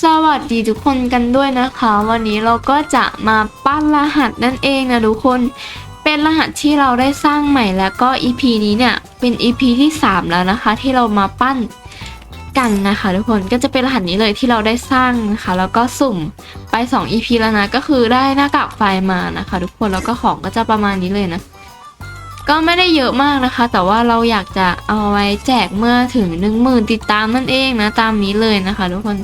สวัสดีทุกคนกันด้วยนะคะ วันนี้เราก็จะมาปั้นรหัสนั่นเองนะทุกคน เป็นรหัสที่เราได้สร้างใหม่แล้วก็ EP นี้เนี่ยเป็น EP ที่ 3 แล้วนะคะ ที่เรามาปั้นกันนะคะ ทุกคนก็จะเป็นรหัสนี้เลยที่เราได้สร้างนะคะ แล้วก็สุ่มไป 2 EP แล้วนะก็คือได้หน้ากากไฟมานะคะ ทุกคนแล้วก็ของก็จะประมาณนี้เลยนะ ก็ไม่ได้เยอะมากนะคะ แต่ว่าเราอยากจะเอาไว้แจกเมื่อถึง 10,000 ติดตามนั่นเองนะตามนี้เลยนะคะ ทุกคน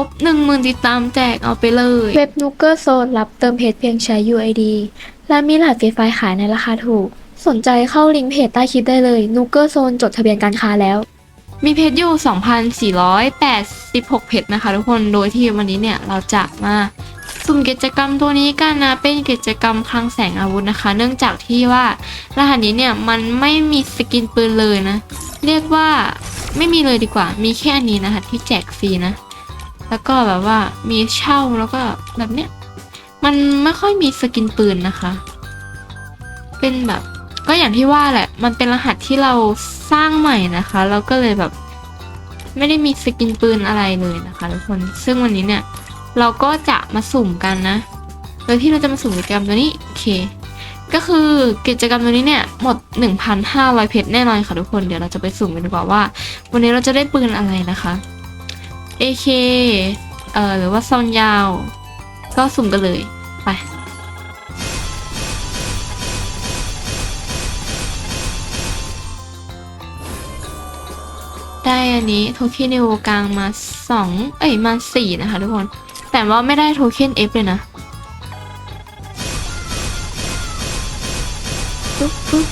ครบ10,000ติดตามแจกเอาไปเลย เว็บนูเกอร์โซนรับเติมเพจเพียงใช้ UID และมีรหัสฟรีไฟล์ขายในราคาถูก สนใจเข้าลิงก์เพจใต้คลิปได้เลยนูเกอร์โซนจดทะเบียนการค้าแล้ว มีเพชรอยู่ 2,486 เพชรนะคะทุกคน โดยที่วันนี้เนี่ยเราจะมาสุ่มกิจกรรมตัวนี้กันนะ เป็นกิจกรรมคลังแสงอาวุธนะคะ เนื่องจากที่ว่ารหัสนี้เนี่ยมันไม่มีสกินปืนเลยนะ เรียกว่าไม่มีเลยดีกว่า มีแค่อันนี้นะคะที่แจกฟรีนะ แล้วก็แบบว่ามีเช่าแล้วก็แบบเนี้ย มันไม่ค่อยมีสกินปืนนะคะ เป็นแบบ ก็อย่างที่ว่าแหละ มันเป็นรหัสที่เราสร้างใหม่นะคะแล้วก็เลยแบบ ไม่ได้มีสกินปืนอะไรเลยนะคะทุกคน ซึ่งวันนี้เนี่ย เราก็จะมาสุ่มกันนะ โดยที่เราจะมาสุ่มกิจกรรมตัวนี้โอเค ก็คือกิจกรรมตัวนี้เนี่ยหมด 1,500 เพชรแน่นอนค่ะทุกคน เดี๋ยวเราจะไปสุ่มกันดีกว่าว่า วันนี้เราจะได้ปืนอะไรนะคะ AK เอ่อหรือว่าซองยาว ก็สุ่มกันเลย ไป ได้อันนี้โทเค็นในโวกลางมาสองเอ้ย มาสี่นะคะทุกคน แต่ว่าไม่ได้โทเค็น F เลยนะปุ๊บปุ๊บ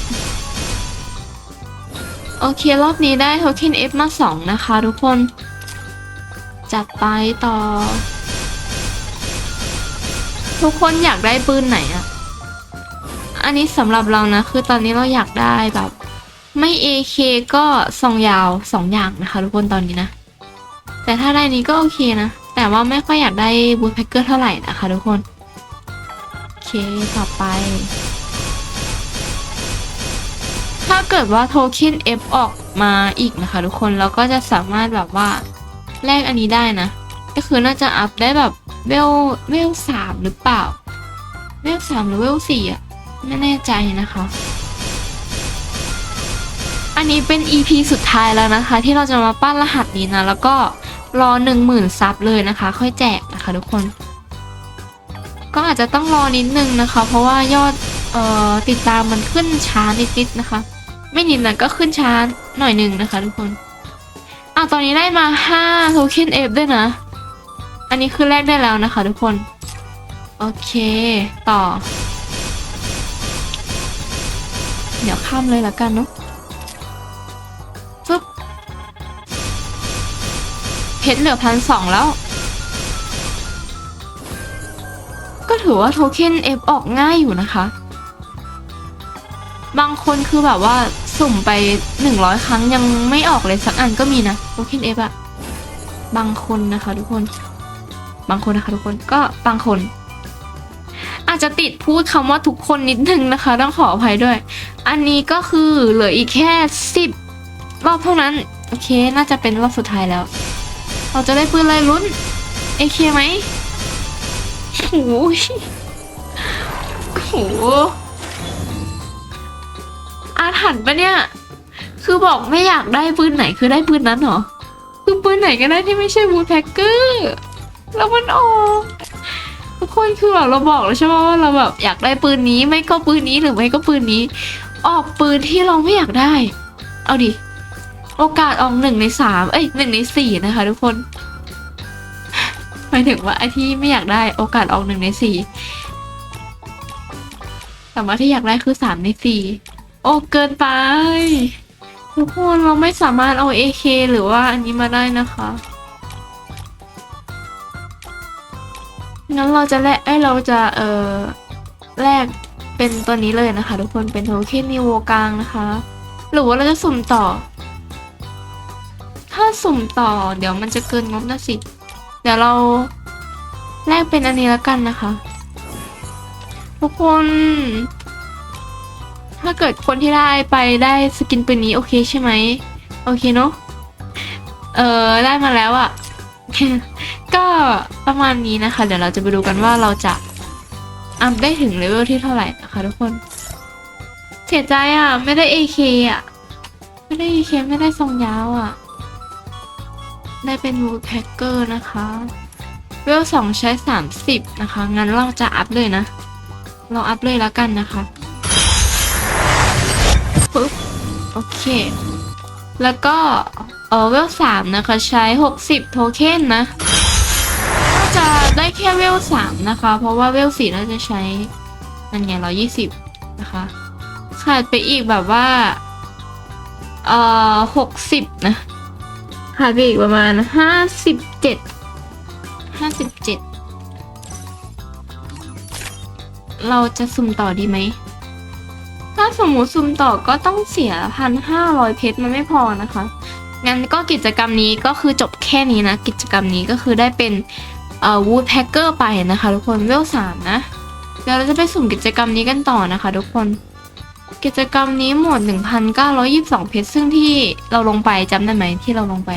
โอเค รอบนี้ได้โทเค็น F มาสองนะคะทุกคน จัดไปต่อ ทุกคนอยากได้ปืนไหนอะอันนี้สำหรับเรานะ คือตอนนี้เราอยากได้แบบ ไม่ AK ก็ซองยาวสองอย่างนะคะทุกคนตอนนี้นะ แต่ถ้าได้นี้ก็โอเคนะ แต่ว่าไม่ค่อยอยากได้บูทแพ็กเกอร์เท่าไหร่นะคะทุกคน โอเคต่อไป ถ้าเกิดว่าโทเค็น F ออกมาอีกนะคะทุกคนเราก็จะสามารถแบบว่า แลกอันนี้ได้นะ ก็คือน่าจะอัพได้แบบเวลเวลสามหรือเปล่า เวลสามหรือเวลสี่อะ ไม่แน่ใจนะคะ อันนี้เป็น EP สุดท้ายแล้วนะคะ ที่เราจะมาปั้นรหัสนี้นะ แล้วก็รอ1 0,000ซับเลยนะคะ ค่อยแจกนะคะทุกคน ก็อาจจะต้องรอนิดนึงนะคะ เพราะว่ายอดออติดตามมันขึ้นช้านิดๆนะคะ ไม่นิดนะก็ขึ้นช้าหน่อยหนึ่งนะคะทุกคน อะตอนนี้ได้มา5โทเค็น F ด้วยนะ อันนี้คือแลกได้แล้วนะคะทุกคน โอเค ต่อ เดี๋ยวข้ามเลยละกันเนาะฟึ๊บเพชรเหลือพันสองแล้ว ก็ถือว่าโทเค็น F ออกง่ายอยู่นะคะ บางคนคือแบบว่า สุ่มไป100ครั้งยังไม่ออกเลยสักอันก็มีนะโทเค็น F อะบางคนนะคะทุกคน บางคนนะคะทุกคนก็บางคน อาจจะติดพูดคำว่าทุกคนนิดนึงนะคะ ต้องขออภัยด้วย อันนี้ก็คือเหลืออีกแค่สิบรอบเท่านั้น โอเค น่าจะเป็นรอบสุดท้ายแล้ว เราจะได้ปืนอะไรลุ้นเอเคไหมโอ้ยโอ้โห อาถรรพ์ปะเนี่ย คือบอกไม่อยากได้ปืนไหนคือได้ปืนนั้นเหรอ คือปืนไหนก็ได้ที่ไม่ใช่บูทแพ็กเกอร์ แล้วมันออกทุกคนคือแบบเราบอกแล้วใช่ไหมว่าเราแบบอยากได้ปืนนี้ไม่ก็ปืนนี้หรือไม่ก็ปืนนี้ ออกปืนที่เราไม่อยากได้ เอาดิ โอกาสออกหนึ่งในสามเอ้ยหนึ่งในสี่นะคะทุกคนหมายถึงว่าไอที่ไม่อยากได้โอกาสออกหนึ่งในสี่แต่ว่าที่อยากได้คือสามในสี่ โอ้เกินไป ทุกคนเราไม่สามารถเอา AK หรือว่าอันนี้มาได้นะคะงั้นเราจะแลกเอ้เราจะเอ่อแลกเป็นตัวนี้เลยนะคะ ทุกคนเป็นโทเค็นนิโวกลางนะคะ หรือว่าเราจะสุ่มต่อ ถ้าสุ่มต่อเดี๋ยวมันจะเกินงบนะสิ เดี๋ยวเราแลกเป็นอันนี้แล้วกันนะคะ ทุกคน ถ้าเกิดคนที่ได้ไปได้สกินปืนนี้โอเคใช่ไหมโอเคเนาะเออได้มาแล้วอะ่ะ ก็ประมาณนี้นะคะ เดี๋ยวเราจะไปดูกันว่าเราจะอัพได้ถึงเลเวลที่เท่าไหร่นะคะทุกคน เสียใจอะ ไม่ได้ AK อะ ไม่ได้ AK ไม่ได้ทรงยาวอะ ได้เป็นวูแพ็กเกอร์นะคะเวลสองใช้สามสิบนะคะ งั้นเราจะอัพเลยนะ เราอัพเลยแล้วกันนะคะ โอเค แล้วก็เออเวลสามนะคะใช้หกสิบโทเค็นนะน่าจะได้แค่เวลสามนะคะ เพราะว่าเวลสี่น่าจะใช้นั่นไงร้อยี่สิบนะคะขาดไปอีกแบบว่าเอ่อหกสิบนะขาดไปอีกประมาณห้าสิบเจ็ดห้าสิบเจ็ดเราจะสุ่มต่อดีไหม สมมติสุ่มต่อก็ต้องเสียพันห้าร้อยเพชรมันไม่พอนะคะ งั้นก็กิจกรรมนี้ก็คือจบแค่นี้นะ กิจกรรมนี้ก็คือได้เป็นเอ่อวูดแพคเกอร์ไปนะคะทุกคนเวลสามนะเดี๋ยวเราจะไปสุ่มกิจกรรมนี้กันต่อนะคะทุกคนกิจกรรมนี้หมด 1,922 เพชร ซึ่งที่เราลงไปจำได้ไหมที่เราลงไป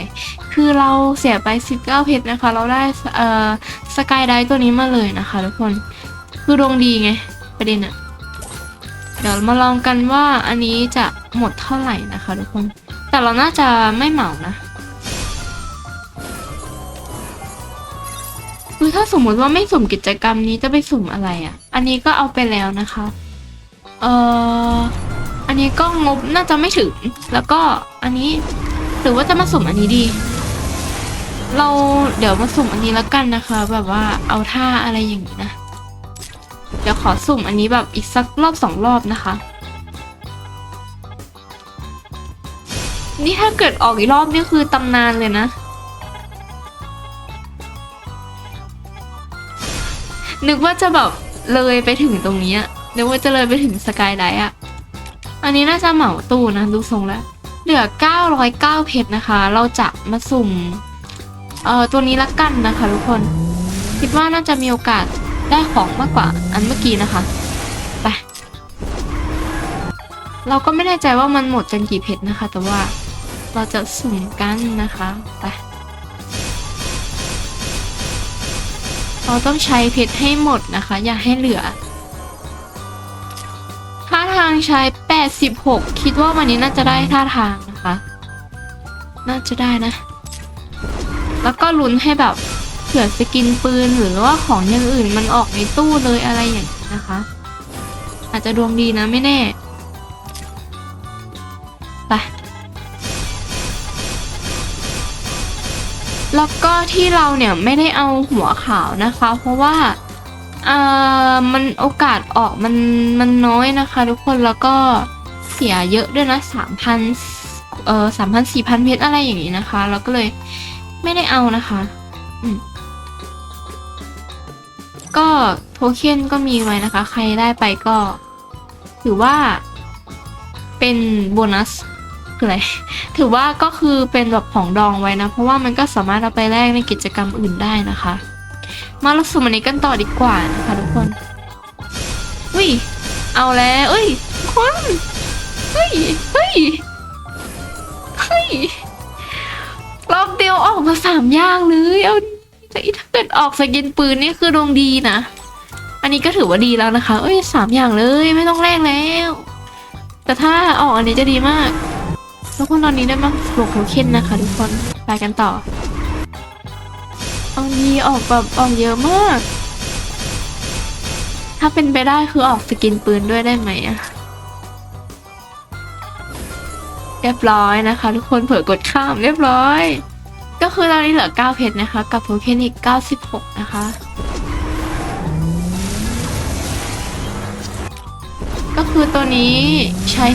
คือเราเสียไป 19 เพชรนะคะ เราได้เอ่อสกายไดตัวนี้มาเลยนะคะทุกคน คือดวงดีไง ประเด็นอะ เดี๋ยวมาลองกันว่าอันนี้จะหมดเท่าไหร่นะคะทุกคน แต่เราน่าจะไม่เหมานะคือถ้าสมมติว่าไม่สุ่มกิจกรรมนี้จะไปสุ่มอะไรอะ่ะ อันนี้ก็เอาไปแล้วนะคะ เอ่อ อันนี้ก็งบน่าจะไม่ถึง แล้วก็อันนี้หรือว่าจะมาสุ่มอันนี้ดี เราเดี๋ยวมาสุ่มอันนี้แล้วกันนะคะ แบบว่าเอาท่าอะไรอย่างนี้นะ เดี๋ยวขอสุ่มอันนี้แบบอีกสักรอบสองรอบนะคะ นี่ถ้าเกิดออกอีกรอบนี่คือตำนานเลยนะ นึกว่าจะแบบเลยไปถึงตรงนี้นึกว่าจะเลยไปถึงสกายไดอะอันนี้น่าจะเหมาตู้นะ ดูทรงแล้ว เหลือ 909 เพชรนะคะ เราจะมาสุ่ม เอ่อ ตัวนี้ละกันนะคะทุกคน คิดว่าน่าจะมีโอกาส ได้ของมากกว่าอันเมื่อกี้นะคะไปเราก็ไม่แน่ใจว่ามันหมดกันกี่เพชรนะคะ แต่ว่าเราจะสุ่มกันนะคะไปเราต้องใช้เพชรให้หมดนะคะ อย่าให้เหลือท่าทางใช้ 86 คิดว่าวันนี้น่าจะได้ท่าทางนะคะ น่าจะได้นะ แล้วก็ลุ้นให้แบบ ผื่อสกินปืนหรือว่าของอย่างอื่นมันออกในตู้เลยอะไรอย่างนี้นะคะ อาจจะดวงดีนะไม่แน่ไปแล้วก็ที่เราเนี่ยไม่ได้เอาหัวขาวนะคะ เพราะว่าเอ่อมันโอกาสออกมันมันน้อยนะคะ ทุกคนแล้วก็เสียเยอะด้วยนะสามพันเอ่อสามพันสี่พันเพชรอะไรอย่างนี้นะคะ เราก็เลยไม่ได้เอานะคะ อืม ก็โทเค็นก็มีไว้นะคะ ใครได้ไปก็ ถือว่า เป็นโบนัสคืออะไร ถือว่าก็คือเป็นแบบของดองไว้นะ เพราะว่ามันก็สามารถเอาไปแลกในกิจกรรมอื่นได้นะคะ มาเราสุ่มอันนี้กันต่อดีกว่านะคะทุกคนอุ้ยเอาแล้วเอ้ยคนเฮ้ยเฮ้ยเฮ้ยรอบเดียวออกมาสามอย่างเลยเอา แต่ถ้าเกิดออกสกินปืนนี่คือดวงดีนะ อันนี้ก็ถือว่าดีแล้วนะคะ เอ้ยสามอย่างเลยไม่ต้องแลกแล้ว แต่ถ้าออกอันนี้จะดีมากทุกคนตอนนี้ได้มาบวกโทเคนนะคะทุกคนไปกันต่อเอาดีออกแบบออกเยอะมาก ถ้าเป็นไปได้คือออกสกินปืนด้วยได้ไหมอะเรียบร้อยนะคะ ทุกคนเผื่อกดข้ามเรียบร้อย ก็คือตอนนี้เหลือ 9 เพชรนะคะ กับโทเค็นอีก 96 นะคะ ก็คือตัวนี้ใช้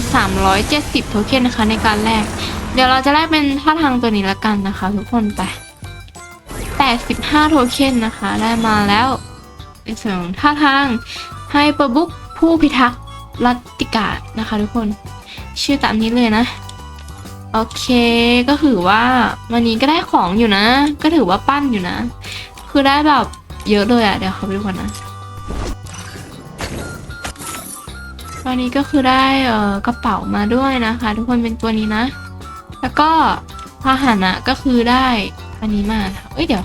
370 โทเค็นนะคะในการแลกเดี๋ยวเราจะแลกเป็นท่าทางตัวนี้ละกันนะคะ ทุกคนไป 85 โทเค็นนะคะ ได้มาแล้วในส่วนของท่าทางไฮเปอร์บุ๊กผู้พิทักษ์รัตติกานะคะ ทุกคน ชื่อตามนี้เลยนะ โอเคก็ถือว่าวันนี้ก็ได้ของอยู่นะ ก็ถือว่าปั้นอยู่นะ คือได้แบบเยอะเลยอะเดี๋ยวเขาไปดูก่อนนะวันนี้ก็คือได้เอ่อกระเป๋ามาด้วยนะคะ ทุกคนเป็นตัวนี้นะ แล้วก็พาหนะก็คือได้อันนี้มานะคะเอ้ยเดี๋ยว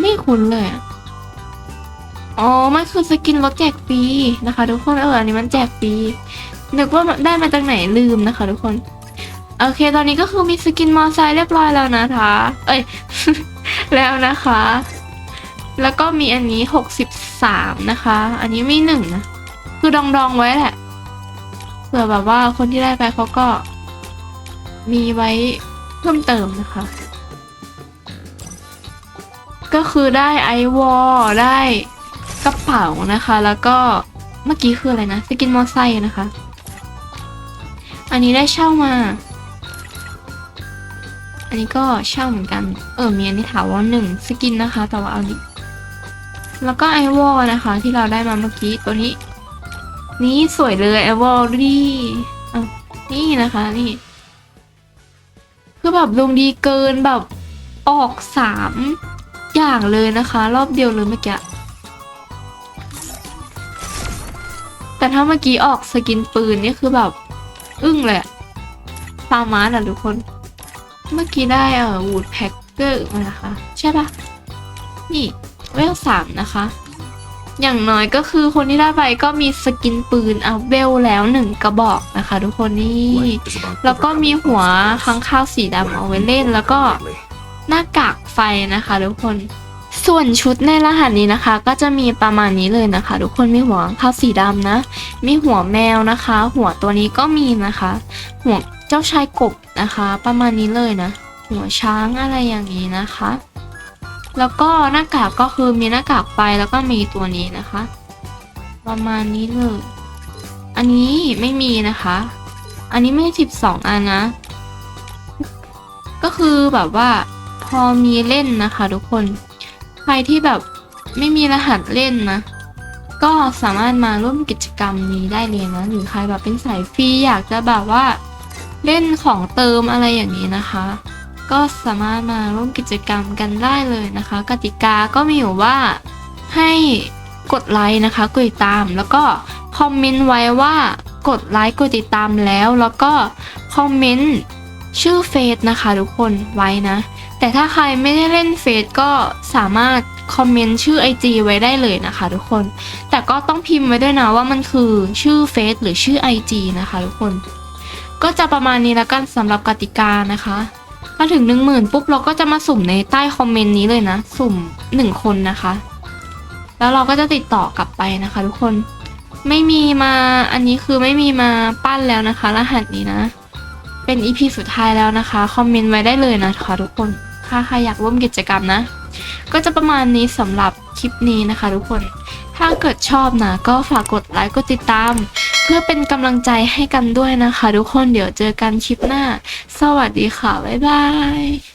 ไม่คุ้นเลยอะอ๋อ มันคือสกินรถแจกฟรีนะคะ ทุกคนเอออันนี้มันแจกฟรีนึกว่าได้มาจากไหนลืมนะคะ ทุกคน โอเค ตอนนี้ก็คือมีสกินมอไซค์เรียบร้อยแล้วนะคะ เอ้ย แล้วนะคะ แล้วก็มีอันนี้หกสิบสามนะคะ อันนี้ม่หนึ่งนะ คือดองดองๆไว้แหละเผื่อแบบว่าคนที่ได้ไปเขาก็ มีไว้เพิ่มเติมนะคะ ก็คือได้ไอวอลได้กระเป๋านะคะ แล้วก็เมื่อกี้คืออะไรนะ สกินมอไซค์นะคะ อันนี้ได้เช่ามา อันนี้ก็เช่าเหมือนกัน เออมีอันนี้ถาว่าหนึ่งสกินนะคะ แต่ว่าเอานี้แล้วก็ไอวอลนะคะ ที่เราได้มาเมื่อกี้ตัวนี้ นี่สวยเลยไอวอลดีอะนี่นะคะนี่ คือแบบลงดีเกินแบบออกสามอย่างเลยนะคะ รอบเดียวเลยเมื่อกี้แต่ถ้าเมื่อกี้ออกสกินปืนนี่คือแบบ อึ้งเลยอะฟาร์มาร์อะทุกคน เมื่อกี้ได้เอ่อวูดแพ็กเกอร์มานะคะ ใช่ปะนี่เวลสามนะคะ อย่างน้อยก็คือคนที่ได้ไปก็มีสกินปืนเอาเวลแล้วหนึ่งกระบอกนะคะ ทุกคนนี่ แล้วก็มีหัวค้างคาวสีดำเอาไว้เล่นแล้วก็หน้ากากไฟนะคะทุกคนส่วนชุดในรหัสนี้นะคะ ก็จะมีประมาณนี้เลยนะคะ ทุกคนมีหัวค้าวสีดำนะ มีหัวแมวนะคะ หัวตัวนี้ก็มีนะคะ หัว เจ้าชายกบนะคะ ประมาณนี้เลยนะ หัวช้างอะไรอย่างนี้นะคะ แล้วก็หน้ากากก็คือมีหน้ากากไฟแล้วก็มีตัวนี้นะคะ ประมาณนี้เลย อันนี้ไม่มีนะคะ อันนี้ไม่สิบสองอันนะ ก็คือแบบว่าพอมีเล่นนะคะ ทุกคนใครที่แบบไม่มีรหัสเล่นนะก็สามารถมาร่วมกิจกรรมนี้ได้เลยนะหรือใครแบบเป็นสายฟรีอยากจะแบบว่า เล่นของเติมอะไรอย่างนี้นะคะ ก็สามารถมาร่วมกิจกรรมกันได้เลยนะคะ กติกาก็มีอยู่ว่าให้กดไลค์นะคะกดติดตาม แล้วก็คอมเมนต์ไว้ว่ากดไลค์กดติดตามแล้ว แล้วก็คอมเมนต์ชื่อเฟซนะคะทุกคนไว้นะ แต่ถ้าใครไม่ได้เล่นเฟซก็สามารถคอมเมนต์ชื่อ IG ไว้ได้เลยนะคะทุกคน แต่ก็ต้องพิมพ์ไว้ด้วยนะว่ามันคือชื่อเฟซหรือชื่อ IG นะคะทุกคน ก็จะประมาณนี้แล้วกันสำหรับกติกานะคะพอถึง 1 0,000 ปุ๊บเราก็จะมาสุ่มในใต้คอมเมนต์นี้เลยนะ สุ่ม 1 คนนะคะ แล้วเราก็จะติดต่อกลับไปนะคะ ทุกคนไม่มีมาอันนี้คือไม่มีมาปั้นแล้วนะคะ รหัสนี้นะ เป็น EP สุดท้ายแล้วนะคะ คอมเมนต์ไว้ได้เลยนะคะ ทุกคนถ้าใครอยากร่วมกิจกรรมนะ ก็จะประมาณนี้สำหรับคลิปนี้นะคะ ทุกคนถ้าเกิดชอบนะ ก็ฝากกดไลค์กดติดตาม เพื่อเป็นกำลังใจให้กันด้วยนะคะ ทุกคนเดี๋ยวเจอกันคลิปหน้า สวัสดีค่ะ บ๊ายบาย